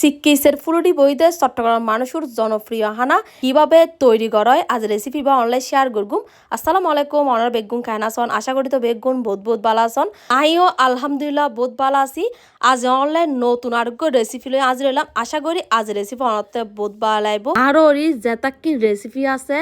চিকিৎসের ফুলুটি বইতে চট্টগ্রাম মানুষের জনপ্রিয় হানা। কীভাবে তৈরি করা হয় আজ রেসিপি বা অনলাইন শেয়ার করগুম। আসসালামু আলাইকুম, অনার বেগুন খায়নাসন। আশা করি তো বেগুন বহুত ভালো আছেন। আইও, আলহামদুলিল্লাহ, বহুত ভালো আছি। আজ অনলাইন নতুন আরোগ্য রেসিপি লই আজ রইলাম আশা করি আজ রেসিপি অনতে ভালো লাগব। আরও যেতাকি রেসিপি আছে।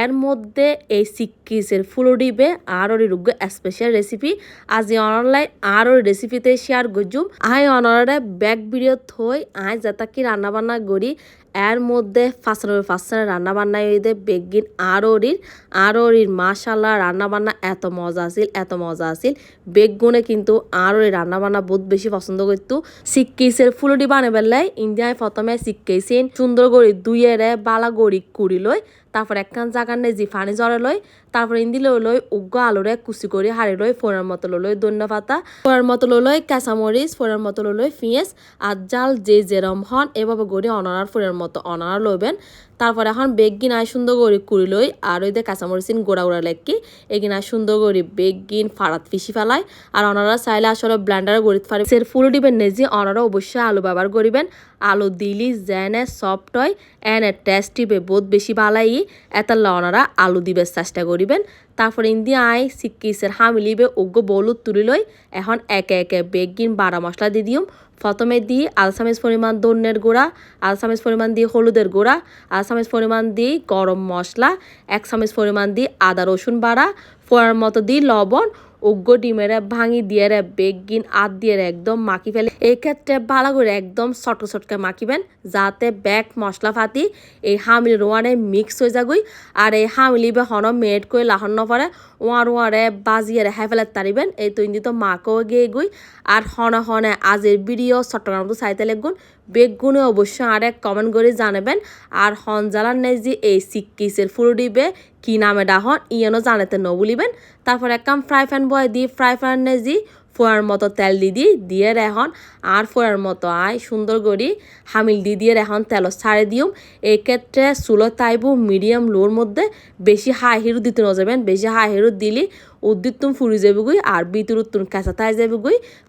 এর মধ্যে এই সিক্কিসের ফুলো ডিবে আরও রুগ স্পেশাল রেসিপি আজ অনলাইন আরও রেসিপিতে শেয়ার করজুম আই অনরে ব্যাক ভিডিও থই আজ যেটা কি রান্না বান্না করি। এর মধ্যে ফাঁসানোর ফাঁসানো রান্না বান্না দে বেগিন আর ওরির আর ওরির মাশাল্লাহ রান্না বান্না এত মজা আছিল, এত মজা আছিল। বেগুনে কিন্তু আর ওই রান্না বান্না বহুত বেশি পছন্দ করতো। সিক্কিসের ফুলুডি বানে বেলায় ইন্ডিয়ায় প্রথমে সিক্কেছেন সুন্দর করে দুইয়েরে বালা গড়ি কুড়ি লই, তারপর একখান জাগার নেজি ফানি জরে লই, তারপর ইন্দি লই লই উগ্র আলুরে কুচি করে হাড়ি লই ফোড়ার মতো লই দন্য পাতা, ফোড়ার মতো লই কাঁচামরিচ, ফোড়ার মতো লই পিঁয়াজ আর জাল যে যেরম হন এভাবে গড়ি অনার ফোড়ার মতো অনার লইবেন। তারপরে এখন বেগিন আয় সুন্দর করে কুড়ি লই আর ওই দিয়ে কাঁচামরিচিন গোড়া গোড়া লেখি এগিন আয় সুন্দর করে বেগিন ফাড়াত ফিসি ফেলায় আর অনারা চাইলে আসলে ব্ল্যান্ডারে গড়িতে পারে সের ফুল দিবেন, নেজি অনারা অবশ্যই আলু ব্যবহার করিবেন আলু দিলি জেনে সফট হয়, এনে টেস্টিবে বহুত বেশি ভালাই এত অনারা আলু দিবে চেষ্টা করিবেন তারপরে ইন্দি আই সিক্কিসের হামিলিবে ওগ্য বলুদ তুলি লই এখন একে একে বেগিন বাড়া মশলা দিয়ে দিম। প্রথমে দিই আলসামিজ পরিমাণ দন্যের গুঁড়া, আলসামিজ পরিমাণ দিয়ে হলুদের গুঁড়া, আলসামিজ পরিমাণ দিই গরম মশলা, এক চামিচ পরিমাণ দিয়ে আদা রসুন বাড়া ফোড়ার মতো দিয়ে লবণ উগ্র ডিমের ভাঙি দিয়ে রে বেগিন আদ দিয়ে একদম মাখি ফেলে। এই ক্ষেত্রে ভালো করে একদম ছটকে ছটকে মাখিবেন, যাতে ব্যাগ মশলা ফাতি এই হামিল রোয়ানে মিক্স হয়ে যাগুই। আর এই হামিলিবে হন মেড করে লাহন নপরে ওয়ার ওয়ারে বাজিয়ে রেহাই ফেলে তারিবেন। এই তো ইন্দি তো মাকেও গিয়ে গুই। আর হনে হনে আজের ভিডিও চট্টগ্রাম তো চাইতে লেগুন বেগুনে অবশ্যই আরেক কমেন্ট করে জানাবেন। আর হন জ্বালার নেই যে এই সিক্কিসের ফুল দিবে কি নামে ডাহন? ইয়েনও জানাতে ন বলিবেন। তারপর এক কাম ফ্রাই প্যান বয় দিয়ে ফ্রাই প্যানে যে ফোয়ার মতো তেল দি দি, দিয়ে রেহন। আর ফোয়ার মতো আয় সুন্দর করি হামিল দি দিয়ে রেহন তেল ছাড়ে দিউম। এই ক্ষেত্রে চুলো তাইবু মিডিয়াম লোর মধ্যে। বেশি হাই হিরু দিতে না বেশি হাই হিরু দিলি উদ্দিত তুম ফুরি যাবি আর বিতুর তুম কাঁচা তাই যাবি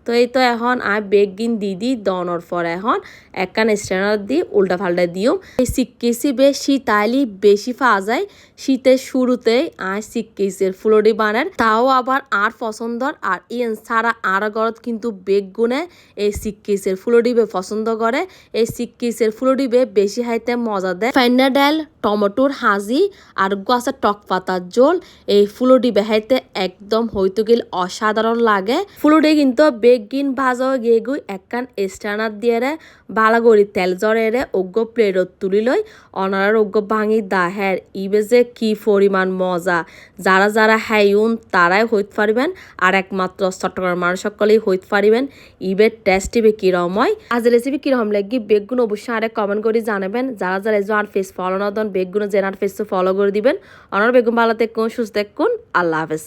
তো এই তো এখন আয় বেগিন দি দি দনর পর এখন একখান স্ট্যান্ডার দি উল্টা ফাল্টা দিও। এই সিক্কেসি বেশ শীত আইলি বেশি পাওয়া যায় শীতের শুরুতে আয় সিক্কেসের ফুলডি বানার তাও আবার আর পছন্দর আর ইয়েন সারা আর গরত কিন্তু বেগুনে এই সিক্কিসের ফুলডিবে পছন্দ করে এই সিক্কিসের ফুলডিবে বেশি হাইতে মজা দেয়। ফাইনা ডাল টমেটোর হাজি আর গাছের টক পাতার জোল। এই ফুলডিবে হাইতে একদম হইতো গেল অসাধারণ লাগে। ফুলডি কিন্তু বেগিন ভাজা গিয়ে গুই একখান স্টানার দিয়ে রে বালাগড়ি তেল জরে রে অজ্ঞ প্লেটত তুলি লই, অনারার অজ্ঞ ভাঙি দাহের ইবে যে কি পরিমাণ মজা। যারা যারা হাইউন তারাই হইতে পারবেন আর একমাত্র চট্টগ্রাম মানুষ সকলেই হইতে পারিবেন। ইবের টেস্ট ইবে কিরম হয়। আজ রেসিপি কিরম লাগি বেগুন অবশ্যই আরেক কমেন্ট করে জানাবেন। যারা যারা এজো আর ফেস ফলো বেগুন জেনার ফেস ফলো করে দিবেন। অনার বেগুন ভালো থাকুন সুস্থ থাকুন আল্লাহ হাফেজ।